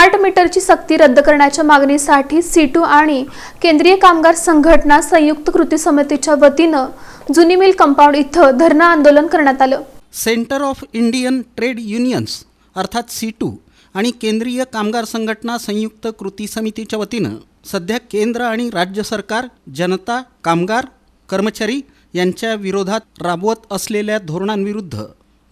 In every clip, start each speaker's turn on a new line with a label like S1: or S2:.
S1: Smart मीटरची सक्ती रद्द करण्याच्या मागणीसाठी सीटू आणि केंद्रीय कामगार संघटना संयुक्त कृती समितीच्या वतीनं जुनी मिल कंपाऊंड इथं धरणं आंदोलन करण्यात आलं.
S2: Centre of Indian Trade Unions अर्थात सी टू आणि केंद्रीय कामगार संघटना संयुक्त कृती समितीच्या वतीनं सध्या केंद्र आणि राज्य सरकार जनता कामगार कर्मचारी यांच्या विरोधात राबवत असलेल्या धोरणांविरुद्ध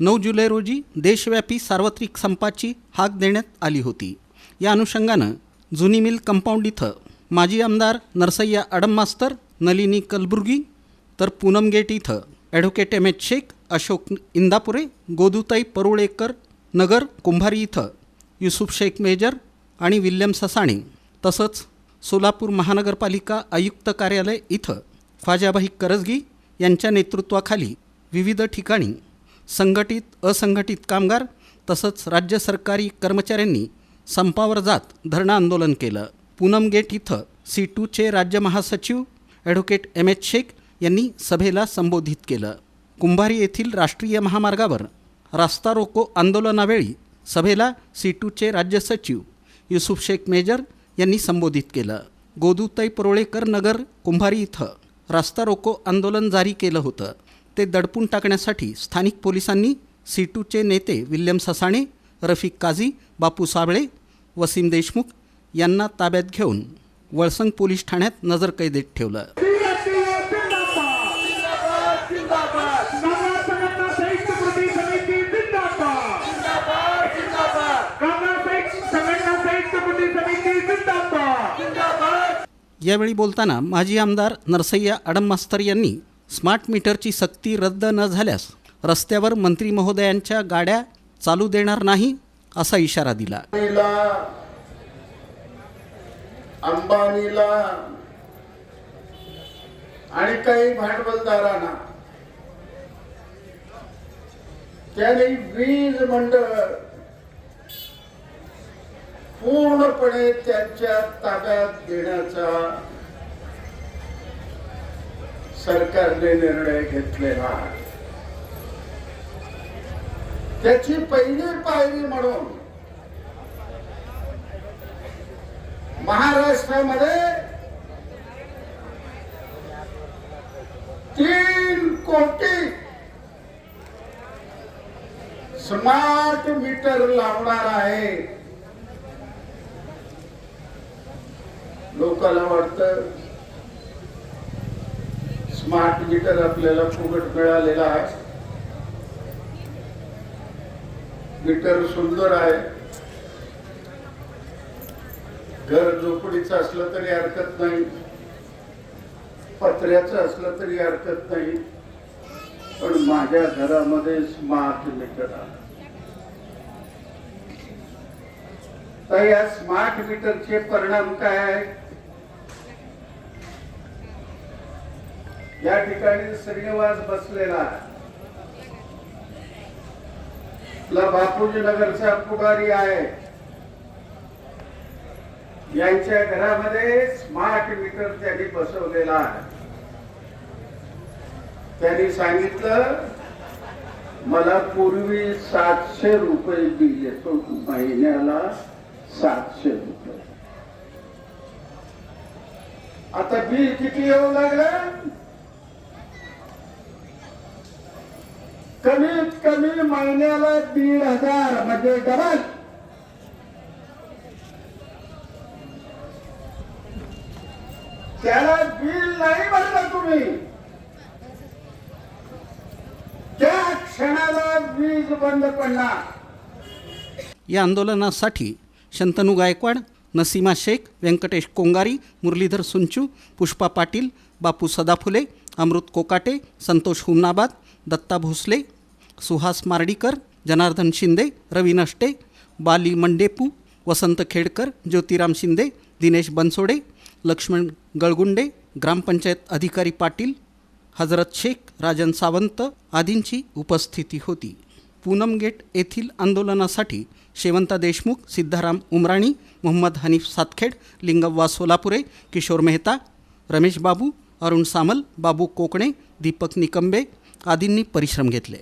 S2: नऊ जुलै रोजी देशव्यापी सार्वत्रिक संपाची हाक देण्यात आली होती. या अनुषंगानं जुनी मिल कंपाऊंड इथं माजी आमदार नरसय्या अडम मास्तर नलिनी कलबुर्गी तर पूनम गेट इथं advocate M H Shaikh Ashok Indapure Godutai Parulekar Nagar Kumbhari इथं युसुफ शेख मेजर आणि विल्यम ससाणे तसंच सोलापूर महानगरपालिका आयुक्त कार्यालय इथं ख्वाजाबाई करजगी यांच्या नेतृत्वाखाली विविध ठिकाणी संघटित असंघटित कामगार तसंच राज्य सरकारी कर्मचाऱ्यांनी संपावर जात धरणं आंदोलन केलं. पूनम गेट इथं सी टूचे राज्य महासचिव ॲडव्होकेट एम एच शेख यांनी सभेला संबोधित केलं. कुंभारी येथील राष्ट्रीय महामार्गावर रास्ता रोको आंदोलनावेळी सभेला सी टूचे राज्य सचिव युसुफ शेख मेजर यांनी संबोधित केलं. गोदूताई परोळेकर नगर कुंभारी इथं रास्ता रोको आंदोलन जारी केलं होतं. ते दडपून टाकण्यासाठी स्थानिक पोलिसांनी सी टूचे नेते विल्यम ससाणे रफिक काझी बापू साबळे वसीम देशमुख यांना ताब्यात घेऊन वळसंग पोलीस ठाण्यात नजरकैदेत ठेवलं. यावेळी बोलताना माजी आमदार नरसय्या अडम मास्तर यांनी स्मार्ट मीटरची सक्ती रद्द न झाल्यास रस्त्यावर मंत्री महोदयांच्या गाड्या चालू देणार नाही असा इशारा दिला.
S3: अंबानीला आणि काही भांडवलदारांना. त्याने वीज मंडळ पूर्णपणे त्यांच्या ताब्यात घेण्याचा सरकारने निर्णय घेतलेला. त्याची पहिली पायरी म्हणून महाराष्ट्रामध्ये तीन कोटी स्मार्ट मीटर लावणार आहे. लोकांना वाटतं स्मार्ट मीटर आपल्याला फुकट मिळालेला आहे. मीटर सुंदर आहे. घर झोपडीचं असलं तरी हरकत नाही. पत्र्याचं असलं तरी हरकत नाही. पण माझ्या घरामध्ये स्मार्ट मीटर आहे. तर या स्मार्ट मीटरचे परिणाम काय आहे या ठिकाणी श्रीनिवास बसलेला आहे. आपला बापूजी नगरचा पुढारी आहे. यांच्या घरामध्ये स्मार्ट मीटर त्यांनी बसवलेला आहे. त्यांनी सांगितलं मला पूर्वी सातशे रुपये बिल येतो महिन्याला सातशे रुपये. आता बिल किती येऊ लागलं? कमीत कमी महिन्याला दीड हजार म्हणजे डबल. त्याला बिल नाही भरलं तुम्ही. त्या क्षणाला वीज बंद पडला.
S2: या आंदोलनासाठी शंतनू गायकवाड नसीमा शेख व्यंकटेश कोंगारी मुरलीधर सुंचू पुष्पा पाटील बापू सदाफुले अमृत कोकाटे संतोष हुमनाबाद दत्ता भोसले सुहास मार्डीकर जनार्दन शिंदे रवी नष्टे बाली मंडेपू वसंत खेडकर ज्योतिराम शिंदे दिनेश बनसोडे लक्ष्मण गळगुंडे ग्रामपंचायत अधिकारी पाटील हजरत शेख राजन सावंत आदींची उपस्थिती होती. पूनम गेट येथील आंदोलनासाठी शेवंता देशमुख सिद्धाराम उमराणी मोहम्मद हनीफ सातखेड लिंगव्वा सोलापुरे किशोर मेहता रमेश बाबू अरुण सामल बाबू कोकणे दीपक निकंबे आदींनी परिश्रम घेतले.